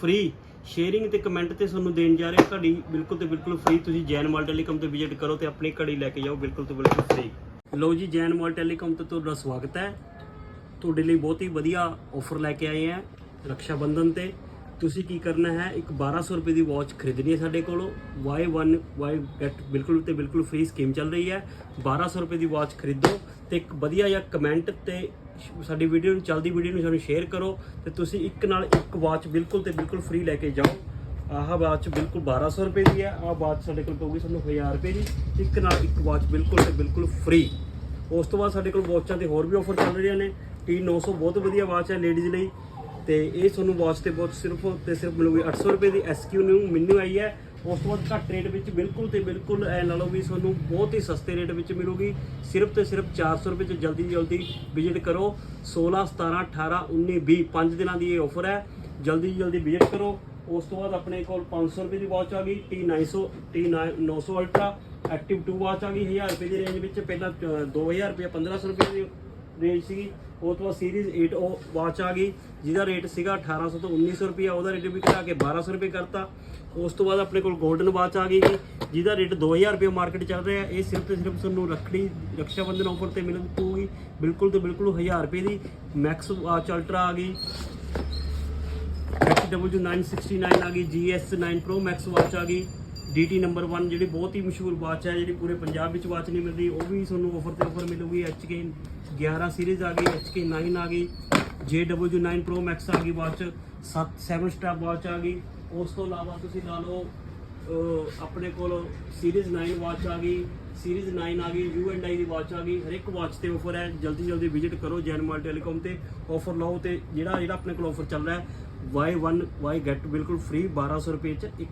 Free sharing ਤੇ comment ਤੇ ਤੁਹਾਨੂੰ ਦੇਣ ਜਾ ਰਹੇ ਹਾਂ। ਘੜੀ ਬਿਲਕੁਲ ਤੇ ਬਿਲਕੁਲ ਫ੍ਰੀ ਤੁਸੀਂ ਜੈਨ ਮਾਲ ਟੈਲੀਕਾਮ ਤੇ ਵਿਜ਼ਿਟ ਕਰੋ ਤੇ ਆਪਣੀ ਘੜੀ ਲੈ ਕੇ ਜਾਓ, ਬਿਲਕੁਲ ਤੇ ਬਿਲਕੁਲ ਫ੍ਰੀ ਲਓ ਜੀ, ਜੈਨ ਮਾਲ ਟੈਲੀਕਾਮ ਤੇ ਤੁਹਾਡਾ ਸਵਾਗਤ ਹੈ। ਤੁਹਾਡੇ ਲਈ ਬਹੁਤ ਹੀ ਵਧੀਆ ਆਫਰ ਲੈ ਕੇ ਆਏ ਆ ਰੱਖਿਆ ਬੰਧਨ ਤੇ। ਤੁਸੀਂ ਕੀ ਕਰਨਾ ਹੈ? ਇੱਕ 1200 ਰੁਪਏ ਦੀ ਵਾਚ ਖਰੀਦਣੀ ਹੈ ਸਾਡੇ ਕੋਲੋਂ। Y1 Y get ਬਿਲਕੁਲ ਤੇ ਬਿਲਕੁਲ ਫ੍ਰੀ ਸਕੀਮ ਚੱਲ ਰਹੀ ਹੈ। 1200 ਰੁਪਏ ਦੀ ਵਾਚ ਖਰੀਦੋ ਤੇ ਇੱਕ ਵਧੀਆ ਜਿਹਾ ਕਮੈਂਟ ਤੇ ਸਾਡੀ ਵੀਡੀਓ ਨੂੰ, ਚੱਲਦੀ ਵੀਡੀਓ ਨੂੰ ਸਾਨੂੰ ਸ਼ੇਅਰ ਕਰੋ ਤੇ ਤੁਸੀਂ ਇੱਕ ਨਾਲ ਇੱਕ ਵਾਚ ਬਿਲਕੁਲ ਤੇ ਬਿਲਕੁਲ ਫ੍ਰੀ ਲੈ ਕੇ ਜਾਓ। ਆਹ ਵਾਚ ਬਿਲਕੁਲ 1200 ਰੁਪਏ ਦੀ ਹੈ। ਆਹ ਵਾਚ ਸਾਡੇ ਕੋਲ ਪਊਗੀ ਸਾਨੂੰ 1000 ਰੁਪਏ ਦੀ। ਇੱਕ ਨਾਲ ਇੱਕ ਵਾਚ ਬਿਲਕੁਲ ਤੇ ਬਿਲਕੁਲ ਫ੍ਰੀ ਉਸ ਤੋਂ ਬਾਅਦ ਸਾਡੇ ਕੋਲ ਵਾਚਾਂ ਤੇ ਹੋਰ ਵੀ ਆਫਰ ਚੱਲ ਰਹੀਆਂ ਨੇ। T900 ਬਹੁਤ ਵਧੀਆ ਵਾਚ ਹੈ ਲੇਡੀਜ਼ ਲਈ। ਤੇ ਇਹ ਤੁਹਾਨੂੰ ਵਾਚ ਤੇ ਬਹੁਤ ਸਿਰਫ ਤੇ ਸਿਰਫ ਮਿਲੂਗੀ 800 ਰੁਪਏ ਦੀ SQ ਨੂੰ ਮੈਨੂੰ ਆਈ ਹੈ। ਉਸ ਤੋਂ ਬਾਅਦ ਘੱਟ ਰੇਟ ਵਿੱਚ ਬਿਲਕੁਲ ਤੇ ਬਿਲਕੁਲ ਐ ਲਾ ਲਓ ਵੀ ਤੁਹਾਨੂੰ ਬਹੁਤ ਹੀ ਸਸਤੇ ਰੇਟ ਵਿੱਚ ਮਿਲੂਗੀ। ਸਿਰਫ ਤੇ ਸਿਰਫ 400 ਰੁਪਏ ਚ ਜਲਦੀ ਜਲਦੀ ਵਿਜ਼ਿਟ ਕਰੋ। 16 17 18 19 20 5 ਦਿਨਾਂ ਦੀ ਇਹ ਆਫਰ ਹੈ। ਜਲਦੀ ਜਲਦੀ ਵਿਜ਼ਿਟ ਕਰੋ। ਉਸ ਤੋਂ ਬਾਅਦ ਆਪਣੇ ਕੋਲ 500 ਰੁਪਏ ਦੀ ਵਾਚ ਆ ਗਈ T900 T900 ultra active 2 watch ਆ ਗਈ 1000 ਰੁਪਏ ਦੀ ਰੇਂਜ ਵਿੱਚ। ਪਹਿਲਾਂ ਅ, 2000 ਰੁਪਏ 1500 ਰੁਪਏ ਦੀ ਰੇਂਜ ਸੀਗੀ ਉਹ ਤੋਂ ਬਾਅਦ ਸੀਰੀਜ਼ 8 ਉਹ ਵਾਚ ਆ ਗਈ ਜਿਹਦਾ ਰੇਟ ਸੀਗਾ 1800 ਤੋਂ 1900 ਰੁਪਏ ਉਹਦਾ ਰੇਟ ਵੀ ਘਟਾ ਕੇ 1200 ਰੁਪਏ ਕਰਤਾ। ਉਸ ਤੋਂ ਬਾਅਦ ਆਪਣੇ ਕੋਲ 골ਡਨ ਵਾਚ ਆ ਗਈ ਜੀ, ਜਿਹਦਾ ਰੇਟ 2000 ਰੁਪਏ ਮਾਰਕੀਟ ਚੱਲ ਰਿਹਾ ਇਹ ਸਿਰਫ ਤੇ ਸਿਰਫ ਤੁਹਾਨੂੰ ਰੱਖੜੀ ਰਕਸ਼ਾ ਬੰਧਨ ਆਫਰ ਤੇ ਮਿਲ ਪਊਗੀ ਬਿਲਕੁਲ ਤੇ ਬਿਲਕੁਲ 1000 ਰੁਪਏ ਦੀ ਮੈਕਸ ਵਾਚ ਅਲਟਰਾ ਆ ਗਈ। HW969 ਆ ਗਈ GS9 Pro Max ਵਾਚ ਆ ਗਈ। DT ਨੰਬਰ 1 ਜਿਹੜੀ ਬਹੁਤ ਹੀ ਮਸ਼ਹੂਰ ਵਾਚ ਹੈ, ਜਿਹੜੀ ਪੂਰੇ ਪੰਜਾਬ ਵਿੱਚ ਵਾਚ ਨਹੀਂ ਮਿਲਦੀ, ਉਹ ਵੀ ਤੁਹਾਨੂੰ ਆਫਰ ਤੇ ਆਫਰ ਮਿਲੂਗੀ। HK 11 ਸੀਰੀਜ਼ ਆ ਗਈ HK 9 ਆ ਗਈ JW9 Pro Max ਆ ਗਈ ਵਾਚ 7 7 ਸਟਾਰ ਵਾਚ ਆ ਗਈ। ਉਸ ਤੋਂ ਇਲਾਵਾ ਤੁਸੀਂ ਲਾ ਲਓ ਆਪਣੇ ਕੋਲ ਸੀਰੀਜ਼ 9 ਵਾਚ ਆ ਗਈ ਸੀਰੀਜ਼ 9 ਆ ਗਈ ਯੂ ਐਂਡ ਆਈ ਦੀ ਵਾਚ ਆ ਗਈ ਹਰ ਇੱਕ ਵਾਚ ਤੇ ਆਫਰ ਹੈ। ਜਲਦੀ ਜਲਦੀ ਵਿਜ਼ਿਟ ਕਰੋ ਜੈਨਮਾਲ ਟੈਲੀਕਾਮ ਤੇ ਆਫਰ ਲਓ ਤੇ ਜਿਹੜਾ ਜਿਹੜਾ ਆਪਣੇ ਕੋਲ ਆਫਰ ਚੱਲ ਰਿਹਾ ਹੈ Y1 Y get, ਬਿਲਕੁਲ ਫ੍ਰੀ 1200 ਰੁਪਏ ਚ ਇੱਕ